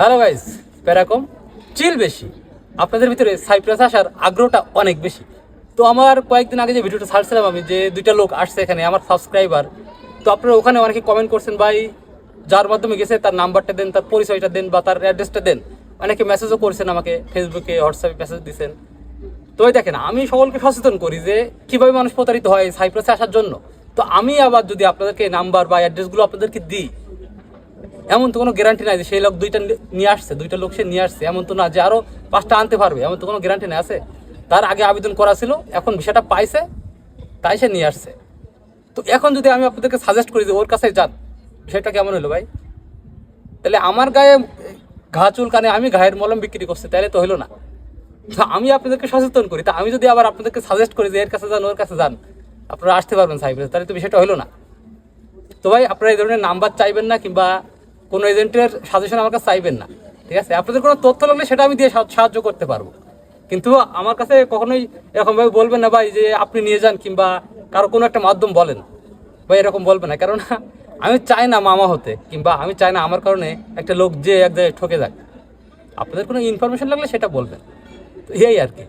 Hello guys প্যারাকম চিল বেশি। আপনাদের ভিতরে সাইপ্রাস আসার আগ্রহটা অনেক বেশি। তো আমার কয়েকদিন আগে যে ভিডিওটা ছাড়ছিলাম আমি, যে দুইটা লোক আসছে এখানে, আমার সাবস্ক্রাইবার তো আপনারা ওখানে অনেকে কমেন্ট করছেন, ভাই, যার মাধ্যমে গেছে, তার নাম্বারটা দেন, তার পরিচয়টা দেন বা তার অ্যাড্রেসটা দেন। অনেকে মেসেজও করছেন আমাকে ফেসবুকে হোয়াটসঅ্যাপে মেসেজ দিছেন। তো ওই দেখেন, আমি সকলকে সচেতন করি যে, কীভাবে মানুষ প্রতারিত হয় সাইপ্রাসে আসার জন্য। তো আমি আবার যদি আপনাদেরকে নাম্বার বা অ্যাড্রেসগুলো আপনাদেরকে দিই এমন তো কোনো গ্যারান্টি নাই যে সেই লোক দুইটা নিয়ে আসছে, দুইটা লোক সে নিয়ে আসছে। এমন তো না যে আরও পাঁচটা আনতে পারবে, এমন তো কোনো গ্যারান্টি নেই, আছে? তার আগে আবেদন করা ছিল, এখন বিষয়টা পাইছে, তাই সে নিয়ে আসছে। তো এখন যদি আমি আপনাদেরকে সাজেস্ট করি যে ওর কাছে যান, বিষয়টা কেমন হলো ভাই? তাহলে আমার গায়ে ঘা চুলকানে আমি ঘায়ের মলম বিক্রি করছি, তাহলে তো হলো না। তো আমি আপনাদেরকে সচেতন করি, তা আমি যদি আবার আপনাদেরকে সাজেস্ট করি যে এর কাছে যান, ওর কাছে যান, আপনারা আসতে পারবেন সাইপ্রাস, তাহলে তো বিষয়টা হলো না। তো ভাই, আপনারা এই ধরনের নাম্বার চাইবেন না কিংবা কোনো এজেন্টের সাজেশন আমার কাছে চাইবেন না, ঠিক আছে? আপনাদের কোনো তথ্য লাগলে সেটা আমি দিয়ে সাহায্য করতে পারব। কিন্তু আমার কাছে কখনোই এরকমভাবে বলবেন না ভাই যে আপনি নিয়ে যান কিংবা কারও কোনো একটা মাধ্যম বলেন। ভাই, এরকম বলবেন না। কারণ আমি চাই না মামা হতে কিংবা আমি চাই না আমার কারণে একটা লোক যে এক জায়গায় ঠকে যাক। আপনাদের কোনো ইনফরমেশন লাগলে সেটা বলবেন। তো এই আর কি।